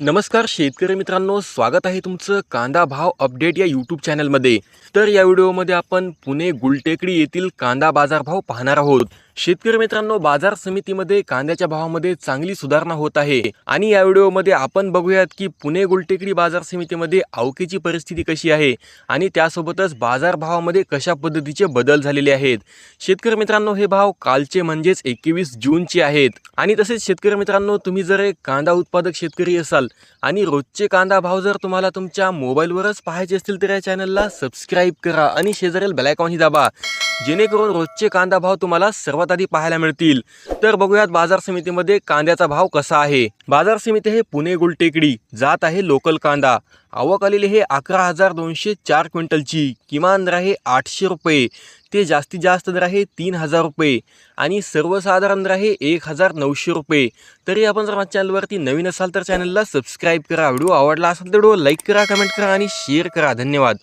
नमस्कार शेतकरी मित्रांनो स्वागत आहे तुमचं कांदा भाव अपडेट या यूट्यूब चॅनलमध्ये तर या व्हिडिओमध्ये आपण पुणे गुलटेकडी येथील कांदा बाजारभाव पाहणार आहोत. शेतकरी मित्रांनो बाजार समितीमध्ये कांद्याच्या भावामध्ये चांगली सुधारणा होत आहे. आणि या व्हिडिओमध्ये आपण बघूयात की पुणे गुलटेकडी बाजार समितीमध्ये अवकेची परिस्थिती कशी आहे आणि त्यासोबतच बाजार भावामध्ये कशा पद्धतीचे बदल झालेले आहेत. शेतकरी मित्रांनो हे भाव कालचे म्हणजेच एकवीस जूनचे आहेत. आणि तसेच शेतकरी मित्रांनो तुम्ही जर एक कांदा उत्पादक शेतकरी असाल आणि रोजचे कांदा भाव जर तुम्हाला तुमच्या मोबाईलवरच पाहायचे असतील तर या चॅनलला सबस्क्राईब करा आणि शेजारील बेलायकॉनही दाबा. जेणेकरून रोजचे कांदा भाव तुम्हाला सर्वात आधी पाहायला मिळतील. तर बघूयात बाजार समितीमध्ये कांद्याचा भाव कसा आहे. बाजार समिती हे पुणे गुलटेकडी जात आहे लोकल कांदा. आवक आलेली हे अकरा हजार दोनशे चार क्विंटलची. किमान दर आहे आठशे रुपये. ते जास्तीत जास्त दर आहे तीन हजार रुपये. आणि सर्वसाधारण दर आहे एक हजार नऊशे रुपये. तरी आपण जर माझ्या चॅनलवरती नवीन असाल तर चॅनलला सबस्क्राईब करा. व्हिडिओ आवडला असेल तर व्हिडिओ लाईक करा कमेंट करा आणि शेअर करा. धन्यवाद.